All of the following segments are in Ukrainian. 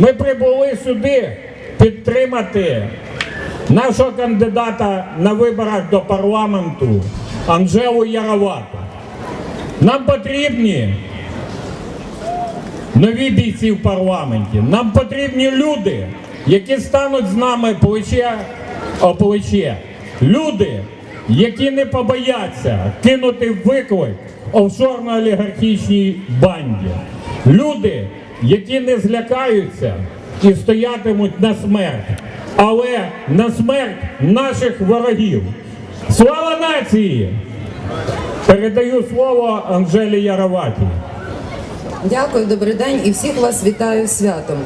Ми прибули сюди підтримати нашого кандидата на виборах до парламенту Анжелу Яровату. Нам потрібні нові бійці в парламенті. Нам потрібні люди, які стануть з нами плече о плече. Люди, які не побояться кинути виклик офшорно-олігархічній банді. Люди, які не злякаються і стоятимуть на смерть, але на смерть наших ворогів. Слава нації! Передаю слово Анжелі Яроваті. Дякую, добрий день і всіх вас вітаю святом.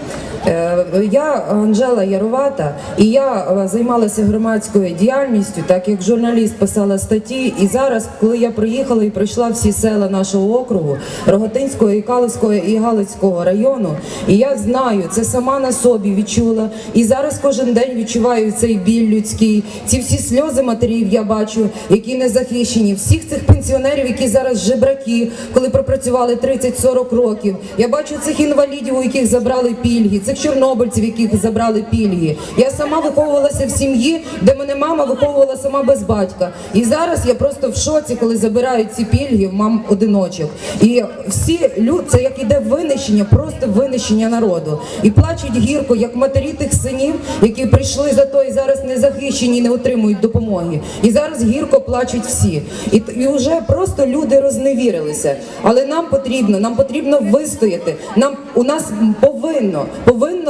Е, Я Анжела Яровата, і я е, займалася громадською діяльністю, так як журналіст писала статті. І зараз, коли я приїхала і пройшла всі села нашого округу, Рогатинського, і Калицького і Галицького району, і я знаю, це сама на собі відчула. І зараз кожен день відчуваю цей біль людський, ці всі сльози матерів я бачу, які не захищені, всіх цих пенсіонерів, які зараз жебраки, коли пропрацювали 30-40 років. Я бачу цих інвалідів, у яких забрали пільги, цих чорнобильців, яких забрали пільги. Я сама виховувалася в сім'ї, де мене мама виховувала сама без батька. І зараз я просто в шоці, коли забирають ці пільги в мам одиночок. І всі люди, це як іде винищення, просто винищення народу. І плачуть гірко, як матері тих синів, які прийшли за то і зараз не захищені, не отримують допомоги. І зараз гірко плачуть всі. І, і вже просто люди розневірилися. Але нам потрібно, нам потрібно вистояти. Нам у нас повинно повинно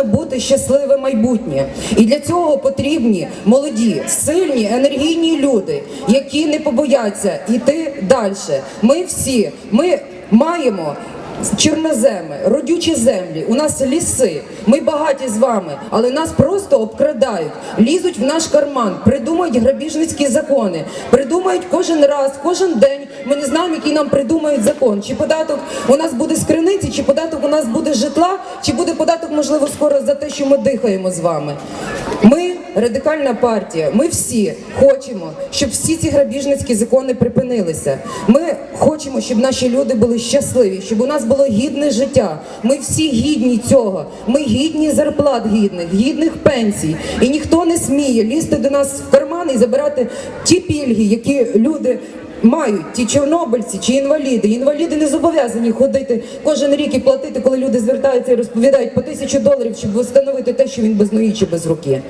бути щасливе майбутнє. І для цього потрібні молоді, сильні, енергійні люди, які не побояться йти далі. Ми всі, ми маємо. Чорноземи, родючі землі, у нас ліси. Ми багаті з вами, але нас просто обкрадають, лізуть в наш карман, придумують грабіжницькі закони, придумають кожен раз, кожен день. Ми не знаємо, який нам придумають закон. Чи податок у нас буде з криниці, чи податок у нас буде житла, чи буде податок, можливо, скоро за те, що ми дихаємо з вами. Ми радикальна партія. Ми всі хочемо, щоб всі ці грабіжницькі закони припинилися. Ми хочемо, щоб наші люди були щасливі, щоб у нас було гідне життя. Ми всі гідні цього. Ми гідні зарплат гідних, гідних пенсій. І ніхто не сміє лізти до нас в карман і забирати ті пільги, які люди. Мають ті чорнобильці чи інваліди. Інваліди не зобов'язані ходити кожен рік і платити, коли люди звертаються і розповідають по тисячу доларів, щоб встановити те, що він без ноги чи без руки.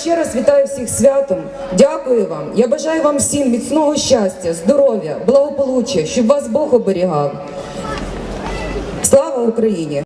Ще раз вітаю всіх святом. Дякую вам. Я бажаю вам всім міцного щастя, здоров'я, благополуччя, щоб вас Бог оберігав. Слава Україні!